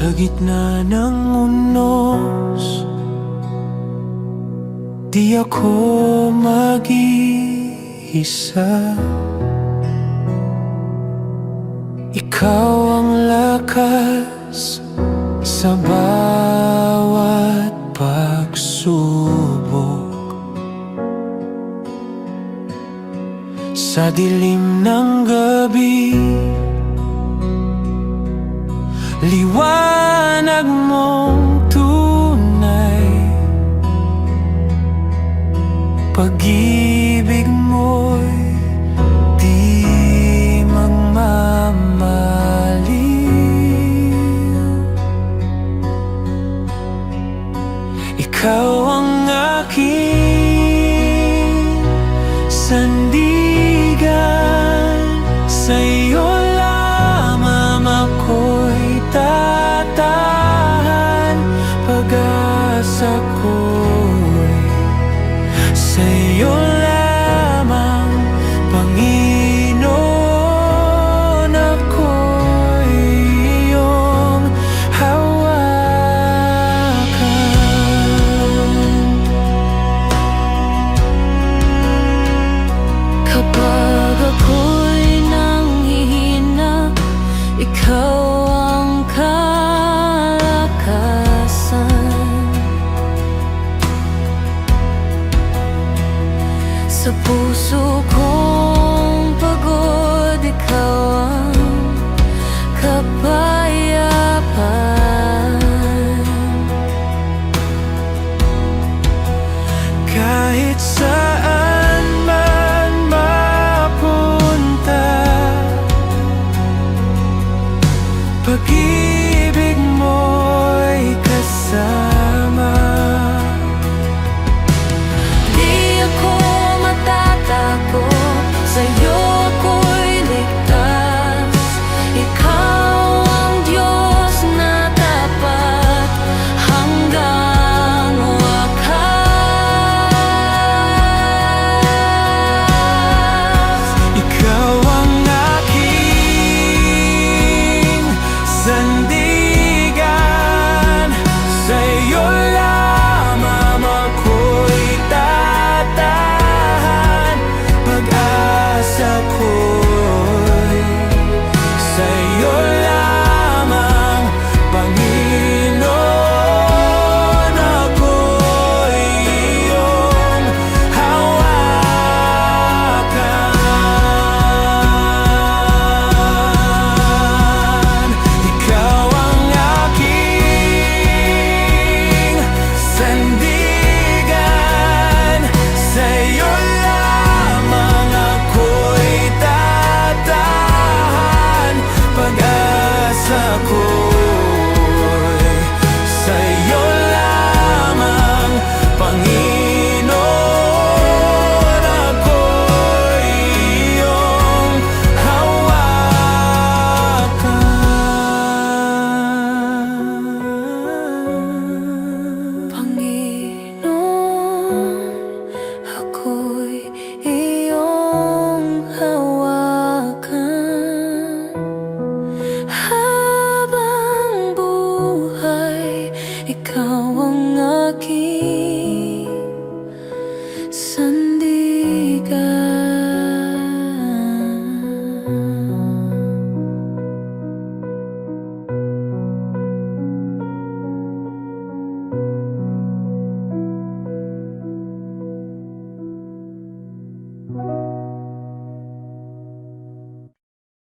Sa gitna ng unos Di ako mag-iisa. Ikaw ang lakas Sa bawat pagsubok. Sa dilim ng gabi Liwanag Sa puso kong pagod Ikaw ang kapag